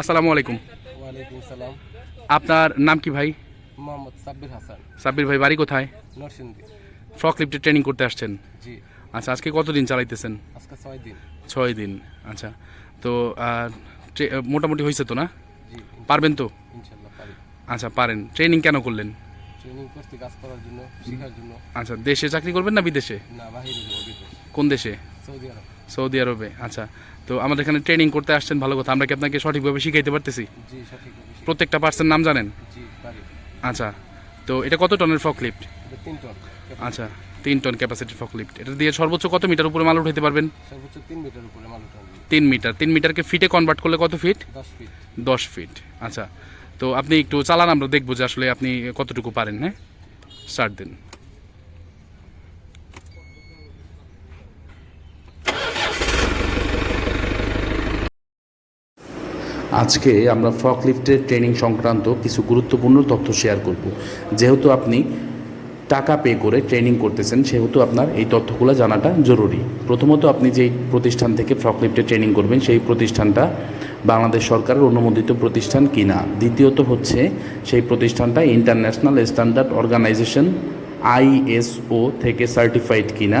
আসসালামু আলাইকুম। ওয়ালাইকুম সালাম আপনার নাম কি ভাই? মোহাম্মদ সাব্বির হাসান। সাব্বির ভাই বাড়ি কোথায়? নরসিংদী। ফ্রক লিফটে ট্রেনিং করতে আসছেন? জি। আচ্ছা আজকে কতদিন চালাইতেছেন? আজকে ছয় দিন। ছয় দিন আচ্ছা। তো মোটামুটি হয়েছে তো না? পারবেন তো? আচ্ছা পারেন। ট্রেনিং কেন করলেন? কাজ করার জন্য শেখার জন্য। আচ্ছা দেশে চাকরি করবেন না বিদেশে? না বাহিরে যাব বিদেশ। কোন দেশে? সৌদি আরব। সৌদি আরবে আচ্ছা। তো আমাদের এখানে ট্রেনিং করতে আসছেন ভালো কথা। আমরা কি আপনাকে সঠিকভাবে শিখাইতে পারতেছি। প্রত্যেকটা পার্সেন্ট নাম জানেন? আচ্ছা তো এটা কত টনের ফ্রক লিফট আচ্ছা তিন টন ক্যাপাসিটির ফ্রক লিফট এটা দিয়ে সর্বোচ্চ কত মিটার উপরে মাল উঠাইতে পারবেন? সর্বোচ্চ তিন মিটার উপরে মাল তিন মিটার তিন মিটারকে ফিটে কনভার্ট করলে কত ফিট দশ ফিট আচ্ছা তো আপনি একটু চালান আমরা দেখব যে আসলে আপনি কতটুকু পারেন হ্যাঁ? স্টার্ট দিন। আজকে আমরা ফ্রক লিফটের ট্রেনিং সংক্রান্ত কিছু গুরুত্বপূর্ণ তথ্য শেয়ার করব। যেহেতু আপনি টাকা পে করে ট্রেনিং করতেছেন, সেহেতু আপনার এই তথ্যগুলো জানাটা জরুরি। প্রথমত আপনি যেই প্রতিষ্ঠান থেকে ফ্রক লিফটে ট্রেনিং করবেন, সেই প্রতিষ্ঠানটা বাংলাদেশ সরকারের অনুমোদিত প্রতিষ্ঠান কিনা। দ্বিতীয়ত হচ্ছে, সেই প্রতিষ্ঠানটা ইন্টারন্যাশনাল স্ট্যান্ডার্ড অর্গানাইজেশন আইএসও থেকে সার্টিফাইড কিনা।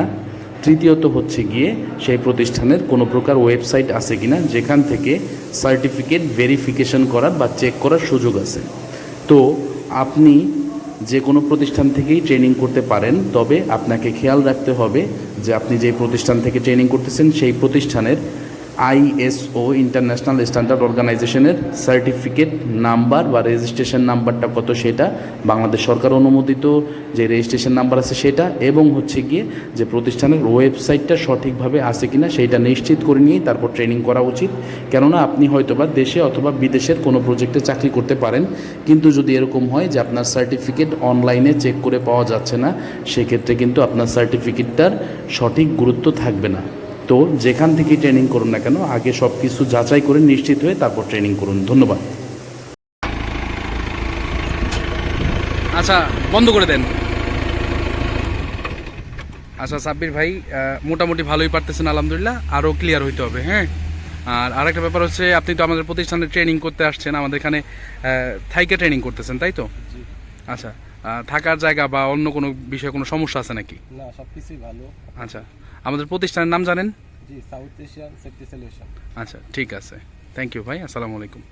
তৃতীয়ত হচ্ছে গিয়ে সেই প্রতিষ্ঠানের কোনো প্রকার ওয়েবসাইট আছে কিনা, যেখান থেকে সার্টিফিকেট ভেরিফিকেশন করার বা চেক করার সুযোগ আছে। তো আপনি যে কোনো প্রতিষ্ঠান থেকেই ট্রেনিং করতে পারেন, তবে আপনাকে খেয়াল রাখতে হবে যে আপনি যে প্রতিষ্ঠান থেকে ট্রেনিং করতেছেন, সেই প্রতিষ্ঠানের আইএসও ইন্টারন্যাশনাল স্ট্যান্ডার্ড অর্গানাইজেশনের সার্টিফিকেট নাম্বার বা রেজিস্ট্রেশন নাম্বারটা কত সেটা, বাংলাদেশ সরকার অনুমোদিত যে রেজিস্ট্রেশন নাম্বার আছে সেটা, এবং হচ্ছে গিয়ে যে প্রতিষ্ঠানের ওয়েবসাইটটা সঠিকভাবে আছে কিনা সেইটা নিশ্চিত করে নিয়েই তারপর ট্রেনিং করা উচিত। কেননা আপনি হয়তোবা দেশে অথবা বিদেশের কোনো প্রজেক্টে চাকরি করতে পারেন, কিন্তু যদি এরকম হয় যে আপনার সার্টিফিকেট অনলাইনে চেক করে পাওয়া যাচ্ছে না, সেক্ষেত্রে কিন্তু আপনার সার্টিফিকেটটার সঠিক গুরুত্ব থাকবে না। তো যেখান থেকে ট্রেনিং করুন না কেন আগে সব কিছু যাচাই করে নিশ্চিত হয়ে তারপর ট্রেনিং করুন। ধন্যবাদ। আচ্ছা বন্ধ করে দেন। আচ্ছা সাব্বির ভাই মোটামুটি ভালোই পারতেছেন আলহামদুলিল্লাহ। আরও ক্লিয়ার হইতে হবে হ্যাঁ? আর আরেকটা ব্যাপার হচ্ছে আপনি তো আমাদের প্রতিষ্ঠানে ট্রেনিং করতে আসছেন আমাদের এখানে থাইকে ট্রেনিং করতেছেন তাই তো? আচ্ছা থাকার জায়গা বা অন্য কোনো বিষয়ে কোনো সমস্যা আছে নাকি? না সবকিছুই ভালো। আচ্ছা আমাদের প্রতিষ্ঠানের নাম জানেন? জি সাউথ এশিয়ান সেফটি সলিউশন আচ্ছা ঠিক আছে। থ্যাংক ইউ ভাই। আসসালামু আলাইকুম।